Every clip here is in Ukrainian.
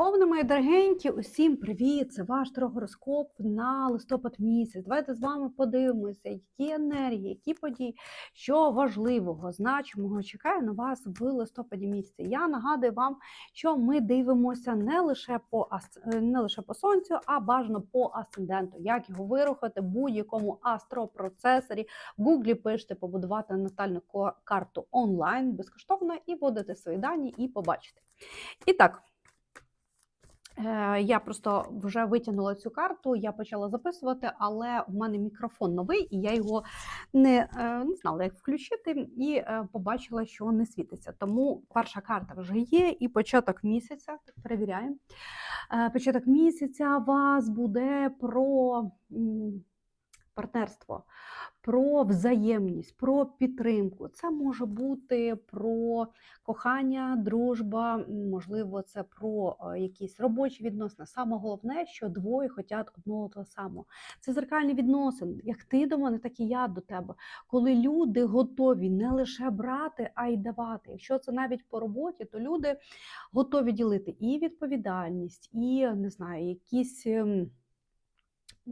Овни, мої дорогенькі, усім привіт! Це ваш трогороскоп на листопад місяць. Давайте з вами подивимося, які енергії, які події, що важливого, значимого чекає на вас в листопаді місяці. Я нагадую вам, що ми дивимося не лише по не лише по сонцю, а бажано по асценденту. Як його вирухати в будь-якому астропроцесорі. В Гуглі пишете побудувати натальну карту онлайн безкоштовно і вводите свої дані і побачите. І так. Е, Я просто вже витягнула цю карту, я почала записувати, але в мене мікрофон новий, і я його не, е, не знала, як включити, і е, побачила, що не світиться. Тому перша карта вже є, і початок місяця. Перевіряємо. Початок місяця вас буде про партнерство, про взаємність, про підтримку. Це може бути про кохання, дружба, можливо, це про е, якісь робочі відносини. Саме головне, що двоє хочуть одного того самого. Це зеркальні відносини. Як ти до мене, так і я до тебе. Коли люди готові не лише брати, а й давати. Якщо це навіть по роботі, то люди готові ділити і відповідальність, і не знаю, якісь.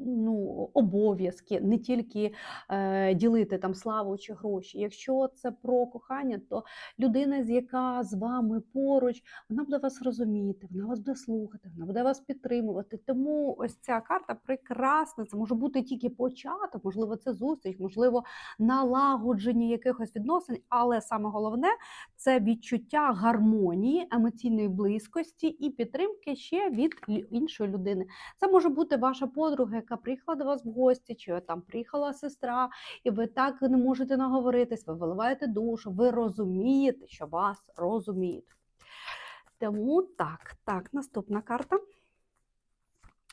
Ну, обов'язки, не тільки е, ділити там славу чи гроші. Якщо це про кохання, то людина, з яка з вами поруч, вона буде вас розуміти, вона вас буде слухати, вона буде вас підтримувати. Тому ось ця карта прекрасна. Це може бути тільки початок, можливо, це зустріч, можливо, налагодження якихось відносин, але саме головне це відчуття гармонії, емоційної близькості і підтримки ще від іншої людини. Це може бути ваша подруга, яка приїхала до вас в гості, чи там приїхала сестра, і ви так не можете наговоритись, ви виливаєте душу, ви розумієте, що вас розуміють. Тому так, так, наступна карта.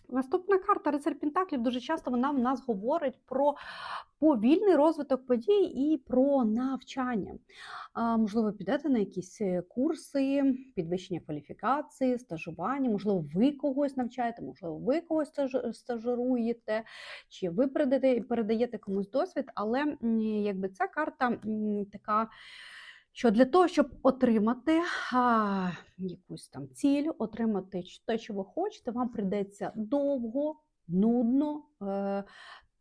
Наступна карта Рицар Пентаклів дуже часто вона в нас говорить про повільний розвиток подій і про навчання. Можливо, підете на якісь е, курси, підвищення кваліфікації, стажування, можливо, ви когось навчаєте, можливо, ви когось стажируєте, чи ви передаєте, передаєте комусь досвід, але якби ця карта така. Що для того, щоб отримати а, якусь там ціль, отримати те, що ви хочете, вам прийдеться довго, нудно, е,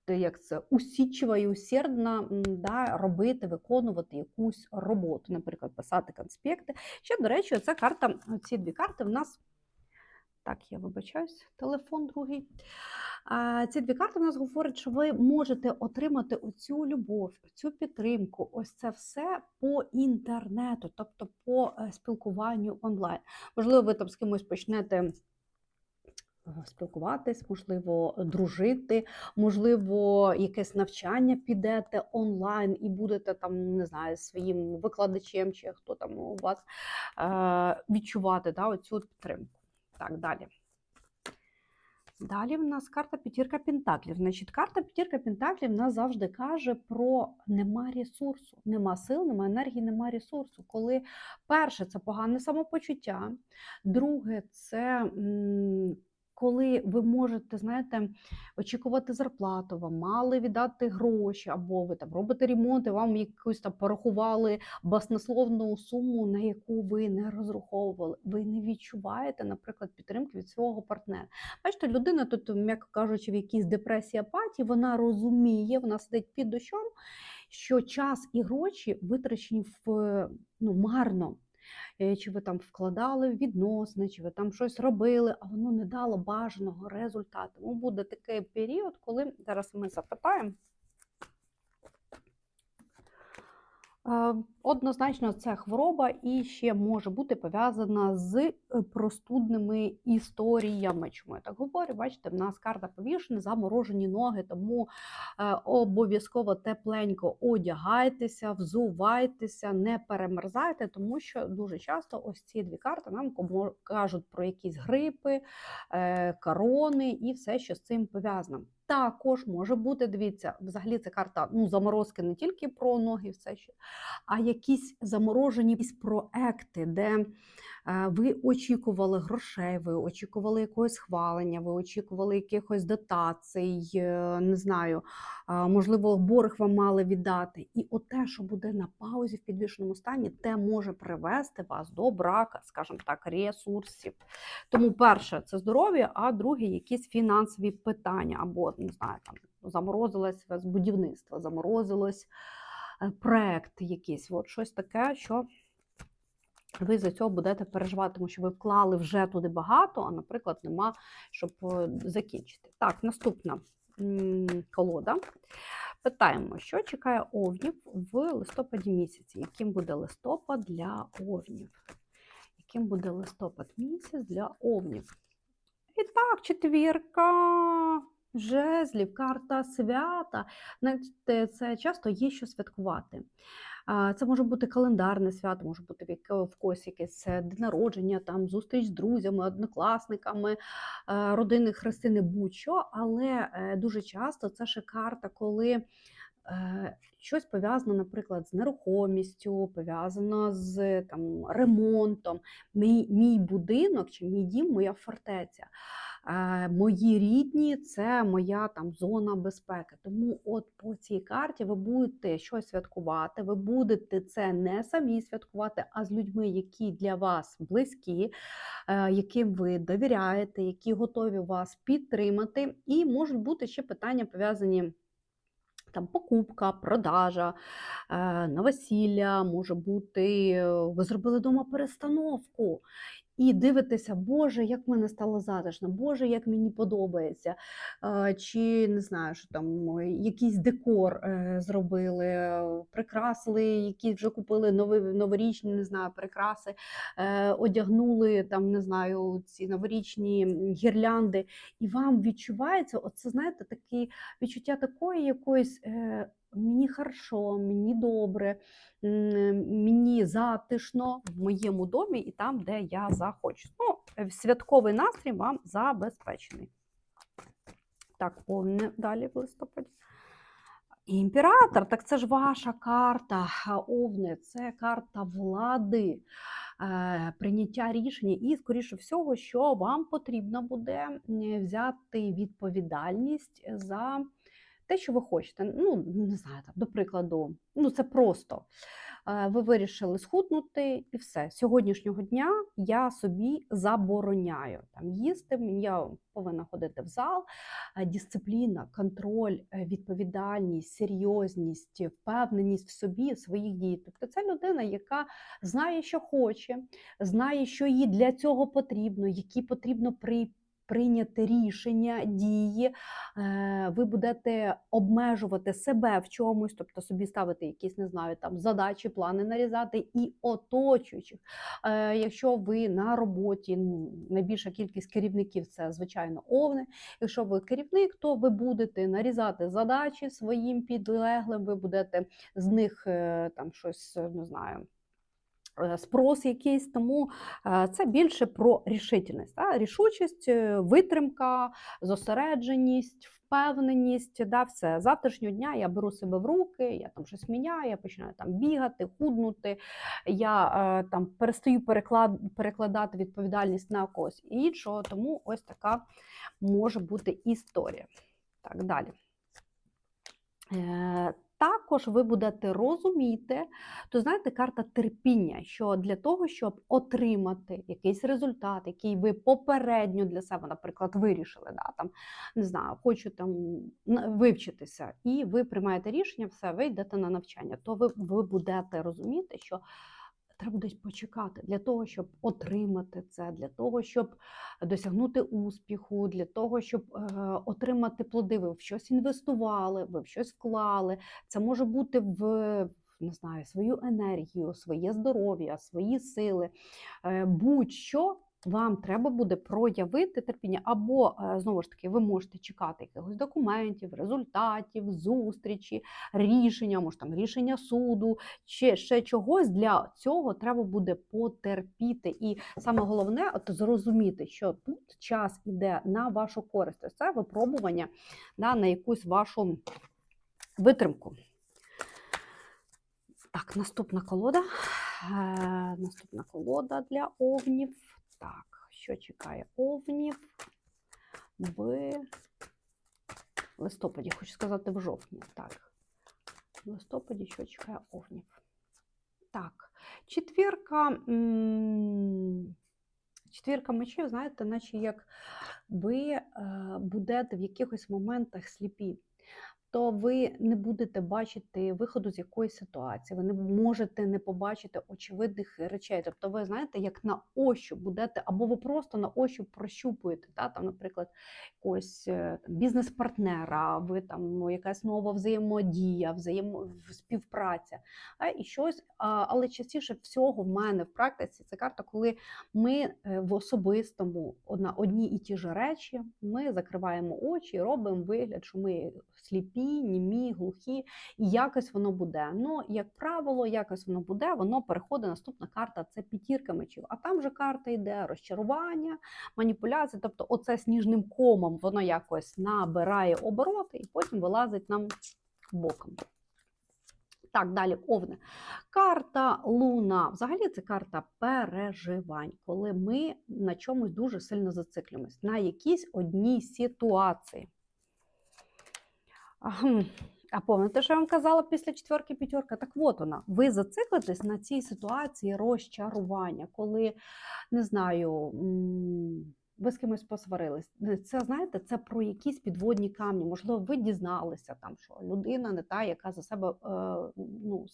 як це усічива і усердно да, робити, виконувати якусь роботу, наприклад, писати конспекти. Ще, до речі, ця карта, ці дві карти в нас. Так, я вибачаюсь, телефон другий. А, Ці дві карти в нас говорять, що ви можете отримати оцю любов, цю підтримку, ось це все по інтернету, тобто по е, спілкуванню онлайн. Можливо, ви там з кимось почнете е, спілкуватись, можливо, дружити, можливо, якесь навчання підете онлайн і будете там, не знаю, своїм викладачем чи хто там у вас е, відчувати да, оцю підтримку. Так, далі. Далі в нас карта п'ятірка Пентаклів. Значить, карта п'ятірка Пентаклів нас завжди каже про нема ресурсу, нема сил, нема енергії, нема ресурсу. Коли перше це погане самопочуття, друге це коли ви можете, знаєте, очікувати зарплату, вам мали віддати гроші, або ви там робите ремонт, і вам якусь там порахували баснословну суму, на яку ви не розраховували. Ви не відчуваєте, наприклад, підтримки від свого партнера. Бачите, людина тут, м'яко кажучи, в якійсь депресії апатії, вона розуміє, вона сидить під дощом, що час і гроші витрачені в ну, марно. Е, Чи ви там вкладали в відносини, чи ви там щось робили, а воно не дало бажаного результату. Тому буде такий період, коли зараз ми запитаємо. Е, Однозначно, це хвороба і ще може бути пов'язана з е, простудними історіями. Чому я так говорю? Бачите, в нас карта повішена, заморожені ноги, тому е, обов'язково тепленько одягайтеся, взувайтеся, не перемерзайте, тому що дуже часто ось ці дві карти нам кажуть про якісь грипи, е, корони і все, що з цим пов'язано. Також може бути, дивіться, взагалі це карта ну, заморозки не тільки про ноги, все ще, а якісь заморожені якісь проекти, де е, ви очікували грошей, ви очікували якогось хвалення, ви очікували якихось дотацій, е, не знаю, можливо, борг вам мали віддати. І оте, що буде на паузі в підвішеному стані, те може привести вас до брака, скажімо так, ресурсів. Тому перше це здоров'я, а друге якісь фінансові питання, або не знаю, там заморозилось у вас будівництво, заморозилось проект якийсь, от щось таке, що ви за цього будете переживати, тому що ви вклали вже туди багато, а, наприклад, нема, щоб е, закінчити. Так, наступна колода. Питаємо, що чекає овнів в листопаді місяці? Яким буде листопад для овнів? Яким буде листопад місяць для овнів? І так, четвірка жезлів, карта свята. Це часто є що святкувати. Це може бути календарне свято, може бути в когось якесь е, день народження, там зустріч з друзями, однокласниками, е, родини хрестини, будь-що. Але е, дуже часто це ще карта, коли щось пов'язано, наприклад, з нерухомістю, пов'язано з там, ремонтом. Мій, мій будинок чи мій дім, моя фортеця. Е, Мої рідні це моя там зона безпеки. Тому, от по цій карті ви будете щось святкувати. Ви будете це не самі святкувати, а з людьми, які для вас близькі, е, яким ви довіряєте, які готові вас підтримати. І можуть бути ще питання пов'язані. Там покупка, продажа, е, новосілля, може бути, ви зробили вдома перестановку і дивитеся, Боже, як мене стало затишно, Боже, як мені подобається. Е, Чи не знаю, що там якийсь декор е, зробили, е, прикрасили, які вже купили нові, новорічні, не знаю, прикраси, одягнули там, не знаю, ці новорічні гірлянди, і вам відчувається, оце знаєте, такі відчуття такої якоїсь. Мені хорошо, мені добре, мені затишно в моєму домі і там, де я захочу. Ну, е, святковий настрій вам забезпечений. Так, повне далі в листопаді. Імператор, так це ж ваша карта, а, Овни, це карта влади, е, прийняття рішення, і, скоріше всього, що вам потрібно буде взяти відповідальність за те, що ви хочете. Ну, не знаю, там, до прикладу, ну це просто. Е, Ви вирішили схуднути і все. З Сьогоднішнього дня я собі забороняю там їсти. Я повинна ходити в зал. Е, Дисципліна, контроль, е, відповідальність, серйозність, впевненість в собі, своїх дій. Тобто це людина, яка знає, що хоче, знає, що їй для цього потрібно, які потрібно при. Прийняти рішення, дії, Е, ви будете обмежувати себе в чомусь, тобто собі ставити якісь, не знаю, там задачі, плани нарізати і оточуючих. Е, Якщо ви на роботі, найбільша кількість керівників це звичайно овни. Якщо ви керівник, то ви будете нарізати задачі своїм підлеглим, ви будете з них е, там щось не знаю. Е, Спрос якийсь, тому е, це більше про рішительність, та? рішучість, е, витримка, зосередженість, впевненість. Да, все. Завтрашнього дня я беру себе в руки, я там щось міняю, я починаю там бігати, худнути, я там перестаю переклад, перекладати відповідальність на когось іншого. Тому ось така може бути історія. Так, далі. Також ви будете розуміти, то знаєте, карта терпіння, що для того, щоб отримати якийсь результат, який ви попередньо для себе, наприклад, вирішили, да, там, не знаю, хочу там вивчитися, і ви приймаєте рішення, все, ви йдете на навчання, то ви, ви будете розуміти, що треба десь почекати для того, щоб отримати це, для того, щоб досягнути успіху, для того, щоб е, отримати плоди. Ви в щось інвестували, ви в щось вклали. Це може бути в. Не знаю, свою енергію, своє здоров'я, свої сили, е, будь-що, вам треба буде проявити терпіння, або е, знову ж таки, ви можете чекати якихось документів, результатів, зустрічі, рішення, може там рішення суду, чи ще чогось. Для цього треба буде потерпіти. І саме головне, от зрозуміти, що тут час іде на вашу користь. Це випробування да, на якусь вашу витримку. Так, наступна колода. Е, Наступна колода для овнів. Так, що чекає овнів в листопаді, хочу сказати, в жовтні. Так, в листопаді, що чекає овнів. Так, четвірка. Четвірка мечів, знаєте, наче як ви е, будете в якихось моментах сліпі то ви не будете бачити виходу з якоїсь ситуації, ви не можете не побачити очевидних речей. Тобто, ви знаєте, як на ощуп будете, або ви просто на ощуп прощупуєте, та, там, наприклад, якогось е, бізнес-партнера, ви там якась нова взаємодія, взаємо... співпраця, а, і щось. А, але частіше всього в мене в практиці це карта, коли ми е, в особистому на одні і ті ж речі, ми закриваємо очі, робимо вигляд, що ми сліпі, німі, глухі, і якось воно буде. Ну, як правило, якось воно буде, воно переходить. Наступна карта це п'ятірка мечів. А там же карта йде розчарування, маніпуляції. Тобто, оце сніжним комом воно якось набирає обороти і потім вилазить нам боком. Так, далі овне. Карта Луна. Взагалі це карта переживань, коли ми на чомусь дуже сильно зациклюємось, на якійсь одній ситуації. А пам'ятаєте, що я вам казала після четверки п'ятерка? Так от вона. Ви зациклитесь на цій ситуації розчарування, коли, не знаю, ви з кимось посварились. Це, знаєте, це про якісь підводні камні. Можливо, ви дізналися, там, що людина не та, яка за себе, е, ну,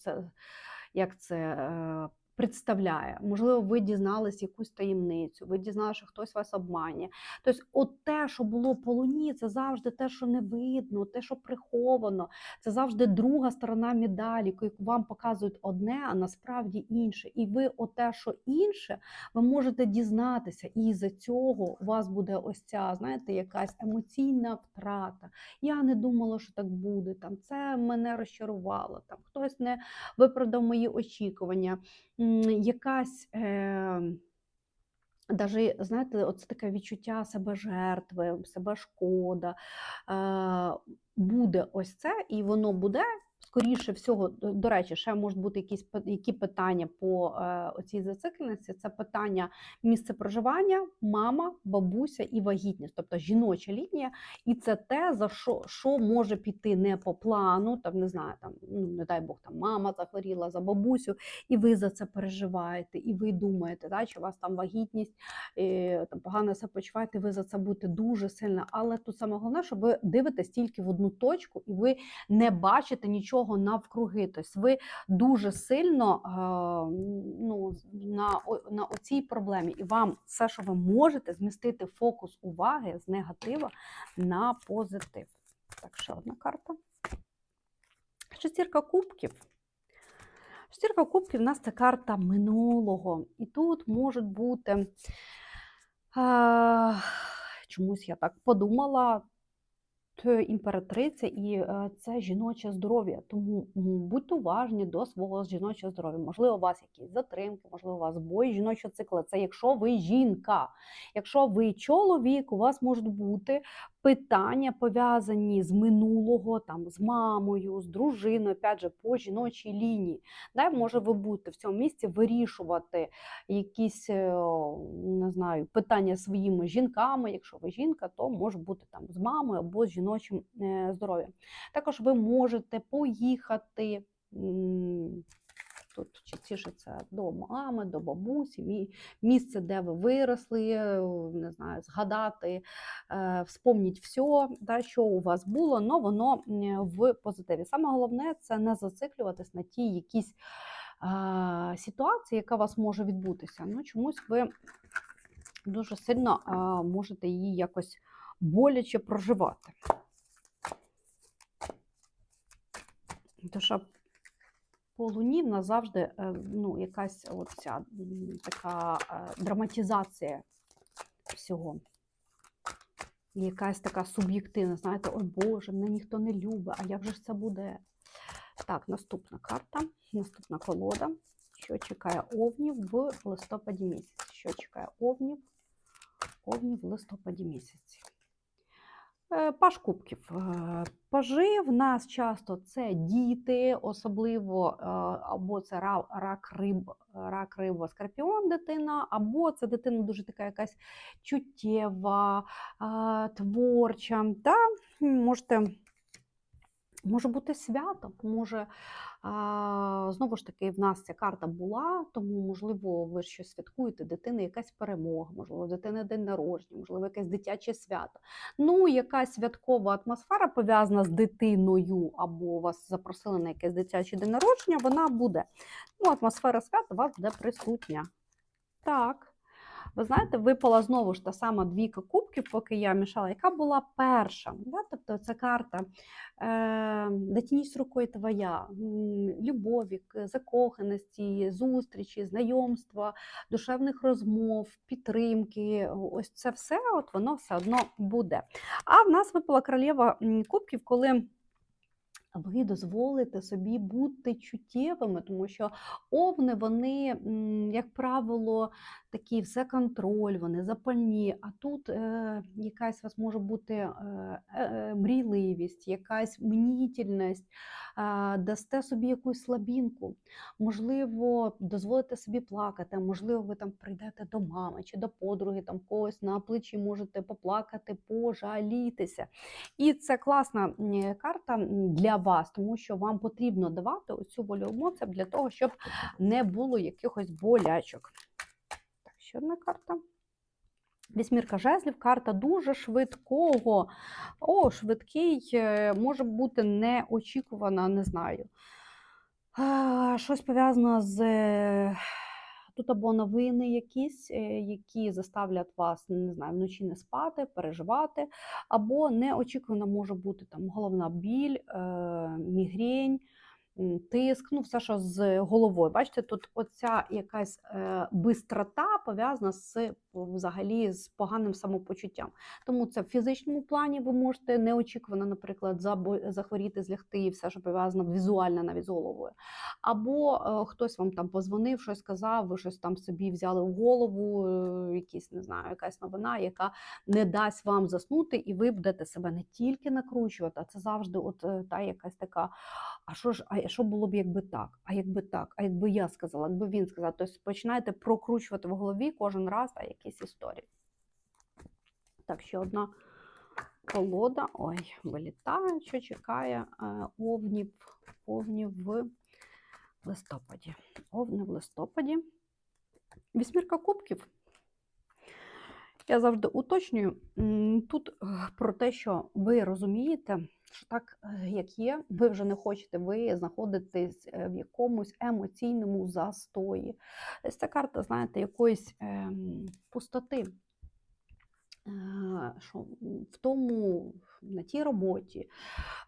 як це, е, представляє. Можливо, ви дізналися якусь таємницю, ви дізналися, що хтось вас обманює. Тобто, от те, що було по луні, це завжди те, що не видно, те, що приховано, це завжди друга сторона медалі, яку вам показують одне, а насправді інше. І ви оте, що інше, ви можете дізнатися, і за цього у вас буде ось ця, знаєте, якась емоційна втрата. Я не думала, що так буде. Там це мене розчарувало. Там хтось не виправдав мої очікування. Якась. Е- Даже, знаєте, оце таке відчуття себе жертви, себе шкода. Е, буде ось це, і воно буде. Скоріше всього, до речі, ще можуть бути якісь які питання по е, оцій зацикленості. Це питання місце проживання, мама, бабуся і вагітність, тобто жіноча лінія. І це те, за що, що може піти не по плану, там не знаю, там ну не дай Бог, там мама захворіла за бабусю, і ви за це переживаєте, і ви думаєте, да, що у вас там вагітність, е, там погано себе почуваєте, ви за це будете дуже сильно. Але тут саме головне, що ви дивитесь тільки в одну точку, і ви не бачите нічого навкруги. Тобто ви дуже сильно е, ну, на, на оцій проблемі, і вам все, що ви можете, змістити фокус уваги з негатива на позитив. Так, ще одна карта. Шестірка кубків. Шестірка кубків в нас це карта минулого. І тут можуть бути. Чомусь я так подумала. Т- Імператриця і е, це жіноче здоров'я. Тому будьте уважні до свого жіночого здоров'я. Можливо, у вас якісь затримки, можливо, у вас бої жіночого цикла. Це якщо ви жінка. Якщо ви чоловік, у вас можуть бути питання пов'язані з минулого, там з мамою, з дружиною, опять же, по жіночій лінії. Да, може ви будете в цьому місці вирішувати якісь е, не знаю, питання своїми жінками. Якщо ви жінка, то може бути там з мамою або з жіночим е, здоров'ям. Також ви можете поїхати. Тут частіше це до мами, до бабусі, місце, де ви виросли, е, не знаю, згадати, е, вспомніть все, що у вас було, але воно в позитиві. Саме головне це не зациклюватись на тій якійсь а, ситуації, яка у вас може відбутися. Ну, чомусь ви дуже сильно можете її якось боляче проживати. Тому що по луні в нас завжди е, ну, якась от ця м, така е, драматизація всього. І Якась така суб'єктивна, знаєте, ой Боже, мене ніхто не любить, а як же ж це буде? Так, наступна карта, наступна колода. Що чекає овнів в листопаді місяці? Що чекає овнів? Овнів в листопаді місяці. Е, Паш кубків. Е, Пажи в нас часто це діти, особливо е, або це рак риб, рак риба, скорпіон дитина, або це дитина дуже така якась чуттєва, творча. Та можете. Може бути свято, може знову ж таки в нас ця карта була, тому можливо ви щось святкуєте, дитини якась перемога, можливо, дитина день народження, можливо, якесь дитяче свято. Ну, якась святкова атмосфера пов'язана з дитиною, або вас запросили на якесь дитяче день народження, вона буде. Ну, атмосфера свята у вас буде присутня. Так. Ви знаєте, випала знову ж та сама двійка кубків, поки я мішала, яка була перша. Да? Тобто це карта е, «Дотянись рукою твоя, любові, закоханості, зустрічі, знайомства, душевних розмов, підтримки. Ось це все, от воно все одно буде. А в нас випала королева кубків, коли. Ви дозволите собі бути чуттєвими, тому що овни, вони, як правило, такі все контроль, вони запальні. А тут е, якась у вас може бути е, е, мрійливість, якась мнітільність, е, дасте собі якусь слабінку, можливо, дозволите собі плакати, можливо, ви там прийдете до мами чи до подруги, там когось на плечі можете поплакати, пожалітися. І це класна карта для вас, тому що вам потрібно давати оцю волю емоціям для того, щоб не було якихось болячок. Так, ще одна карта. Вісьмірка жезлів, карта дуже швидкого. О, швидкий е, може бути неочікувана, не знаю. Щось пов'язане з е, тут або новини якісь, е, які заставлять вас, не знаю, вночі не спати, переживати, або неочікувано може бути там головна біль, е, мігрень, тиск, ну все, що з головою. Бачите, тут оця якась е, бистрота пов'язана з взагалі з поганим самопочуттям. Тому це в фізичному плані ви можете неочікувано, наприклад, захворіти, злягти, і все, що пов'язано візуально навіть з головою. Або е, хтось вам там позвонив, щось сказав, ви щось там собі взяли в голову, е, якісь, не знаю, якась новина, яка не дасть вам заснути, і ви будете себе не тільки накручувати, а це завжди от та якась така. А що ж, а що було б, якби так? А якби так? А якби я сказала, якби він сказав, тобто починаєте прокручувати в голові кожен раз та якісь історії. Так, ще одна колода. Ой, вилітає, що чекає е, овнів, овнів в листопаді. Овни в листопаді. Вісьмірка кубків. Я завжди уточнюю тут е, про те, що ви розумієте, що так, е, як є, ви вже не хочете, ви знаходитесь е, в якомусь емоційному застої. Ця карта, знаєте, якоїсь ем, пустоти. Що в тому, на тій роботі,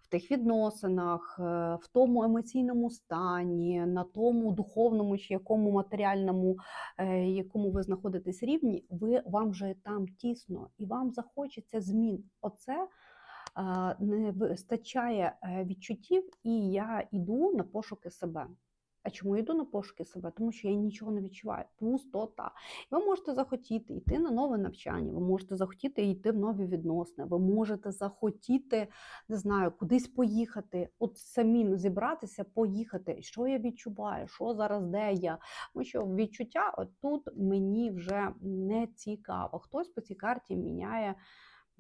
в тих відносинах, е, в тому емоційному стані, на тому духовному чи якому матеріальному, е, якому ви знаходитесь рівні, ви вам вже там тісно і вам захочеться змін. Оце е, не вистачає відчуттів, і я йду на пошуки себе. А чому я йду на пошуки себе? Тому що я нічого не відчуваю. Пустота. Ви можете захотіти йти на нове навчання, ви можете захотіти йти в нові відносини, ви можете захотіти, не знаю, кудись поїхати, от самим зібратися, поїхати. Що я відчуваю, що зараз, де я. Тому що відчуття от тут мені вже не цікаво. Хтось по цій карті міняє.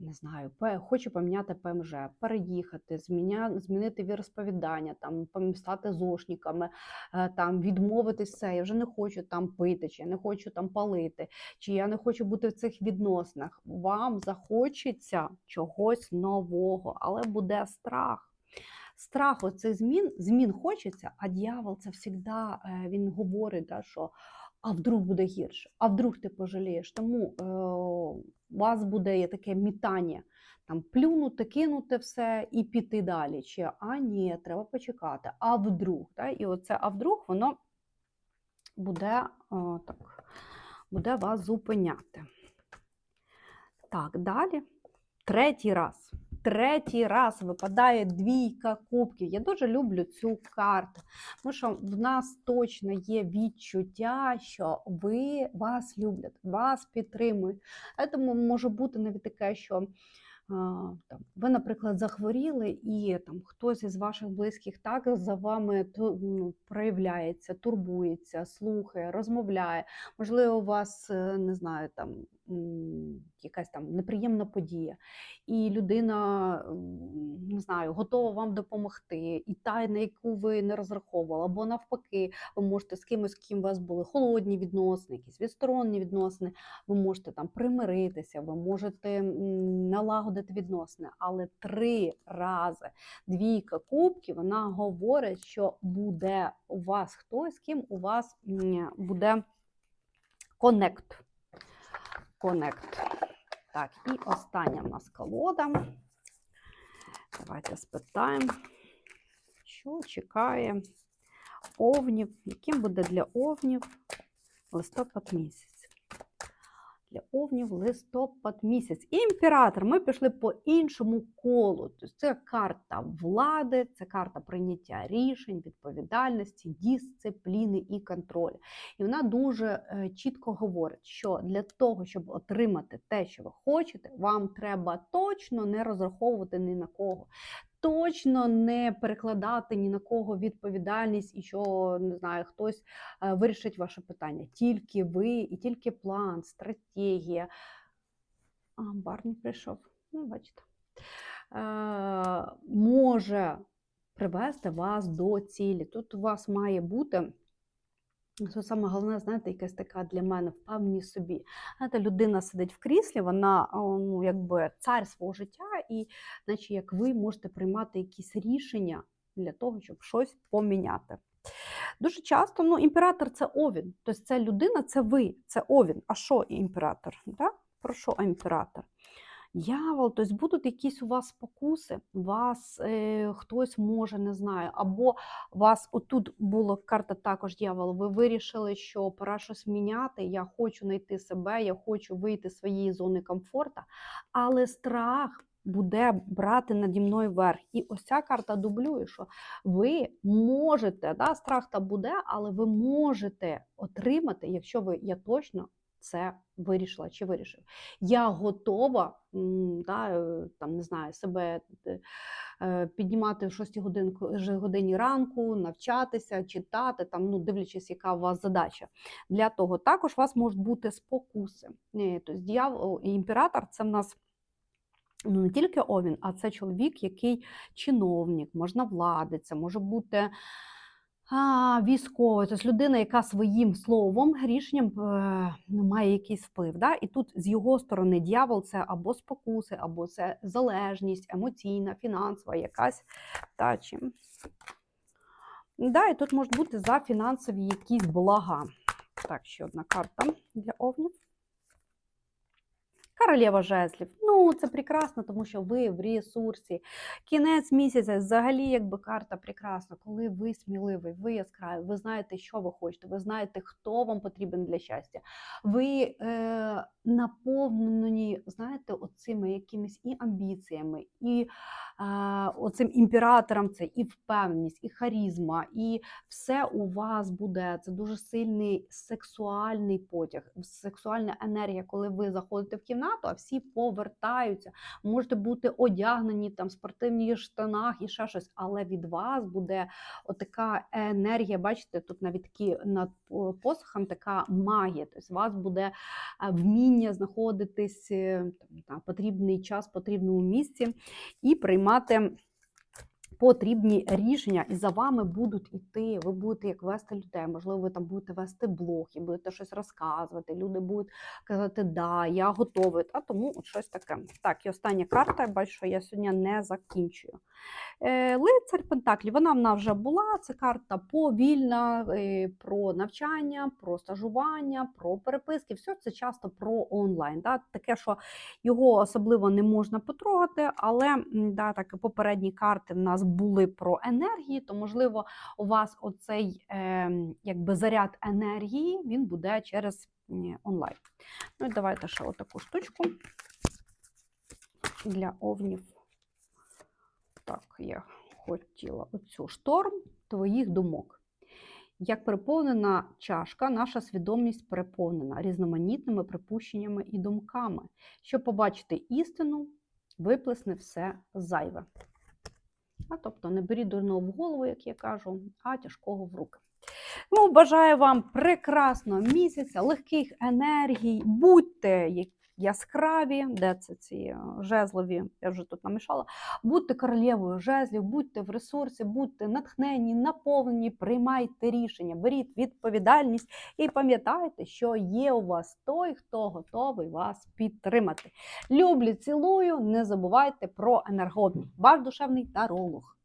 Не знаю, хоче поміняти ПМЖ, переїхати, зміня, змінити віросповідання, там стати зошниками, е, там відмовитись все. Я вже не хочу там пити, чи я не хочу там палити, чи я не хочу бути в цих відносинах. Вам захочеться чогось нового, але буде страх. Страх оцих змін, змін хочеться, а дьявол це завжди він говорить, да, що а вдруг буде гірше, а вдруг ти пожалієш. Тому е, у вас буде таке мітання, там плюнути, кинути все і піти далі. Чи а ні, треба почекати, а вдруг. Да? І оце а вдруг воно буде, о, так, буде вас зупиняти. Так, далі. Третій раз. Третій раз випадає двійка кубків. Я дуже люблю цю карту, тому що в нас точно є відчуття, що ви вас люблять, вас підтримують. Тому може бути навіть таке, що там, ви, наприклад, захворіли, і там хтось із ваших близьких так за вами ну, проявляється, турбується, слухає, розмовляє. Можливо, у вас е, не знаю, там якась там неприємна подія, і людина не знаю, готова вам допомогти, і та, на яку ви не розраховували, або навпаки, ви можете з кимось, з ким у вас були холодні відносини, якісь відсторонні відносини, ви можете там примиритися, ви можете налагодити відносини, але три рази двійка кубків вона говорить, що буде у вас хтось, з ким у вас буде коннект. Коннект. Так, і остання в нас колода. Давайте спитаємо, що чекає овнів, яким буде для овнів листопад місяць. Для овнів листопад місяць. Імператор. Ми пішли по іншому колу. Тобто це карта влади, це карта прийняття рішень, відповідальності, дисципліни і контролю. І вона дуже е, чітко говорить, що для того, щоб отримати те, що ви хочете, вам треба точно не розраховувати ні на кого. Точно не перекладати ні на кого відповідальність і що не знаю, хтось е, вирішить ваше питання. Тільки ви і тільки план, стратегія. А, Барні прийшов. Ну, бачите. Е, може привести вас до цілі. Тут у вас має бути. Це саме головне, знаєте, якась така для мене впевненість собі. Знаєте, людина сидить в кріслі, вона ну, якби цар свого життя, і наче як ви можете приймати якісь рішення для того, щоб щось поміняти. Дуже часто ну, імператор це овін. Тобто це людина, це ви, це овін. А що імператор? Да? Про що імператор? Дьявол, тобто будуть якісь у вас спокуси, вас е, хтось може, не знаю, або вас отут була карта також дьявол, ви вирішили, що пора щось міняти, я хочу знайти себе, я хочу вийти з своєї зони комфорту, але страх буде брати наді мною верх. І ось ця карта дублює, що ви можете, да, страх та буде, але ви можете отримати, якщо ви я точно це вирішила чи вирішив. Я готова да, е, там, не знаю, себе е, е, піднімати в 6 годинку, годині ранку, навчатися, читати, там, ну, дивлячись, яка у вас задача. Для того також у вас можуть бути спокуси. Тобто дьявол, імператор це в нас. Ну, не тільки овін, а це чоловік, який чиновник, можна влади, це може бути військовий, тобто людина, яка своїм словом, рішенням е, ну, має якийсь вплив. Да? І тут з його сторони дьявол це або спокуси, або це залежність, емоційна, фінансова якась та чим. Да, і тут можуть бути за фінансові якісь блага. Так, ще одна карта для овнів. Королева жезлів. Ну, це прекрасно, тому що ви в ресурсі. Кінець місяця, взагалі, якби карта прекрасна, коли ви сміливий, ви яскраві, ви знаєте, що ви хочете, ви знаєте, хто вам потрібен для щастя. Ви е, наповнені, знаєте, оцими якимись і амбіціями, і оцим імператором це і впевненість, і харізма, і все у вас буде. Це дуже сильний сексуальний потяг, сексуальна енергія, коли ви заходите в кімнату, а всі повертаються. Можете бути одягнені там в спортивних штанах і ще щось, але від вас буде отака енергія. Бачите, тут навіть такі над по- посохом така магія. Тобто у вас буде е, вміння знаходитись е, там, на потрібний час, потрібному місці і приймати мати потрібні рішення, і за вами будуть іти. Ви будете як вести людей. Можливо, ви там будете вести блог і будете щось розказувати. Люди будуть казати, да, я готовий. А тому от щось таке. Так, і остання карта. Я бачу, що я сьогодні не закінчую. Е, Лицар Пентаклі, вона в нас вже була. Це карта повільна е, про навчання, про стажування, про переписки. Все це часто про онлайн. Да? Таке, що його особливо не можна потрогати, але да, так, попередні карти в нас були про енергії, то можливо у вас оцей е, якби заряд енергії він буде через онлайн. Ну і давайте ще отаку штучку. для овнів. Так, я хотіла оцю шторм твоїх думок. Як переповнена чашка, наша свідомість переповнена різноманітними припущеннями і думками. Щоб побачити істину, виплесни все зайве. А тобто не беріть дурного в голову, як я кажу, а тяжкого в руки. Ну, бажаю вам прекрасного місяця, легких енергій, будьте яскраві, де це ці е, жезлові, я вже тут намішала. Будьте королевою жезлів, будьте в ресурсі, будьте натхнені, наповнені, приймайте рішення, беріть відповідальність і пам'ятайте, що є у вас той, хто готовий вас підтримати. Люблю, цілую, не забувайте про енергомі. Ваш душевний таролог.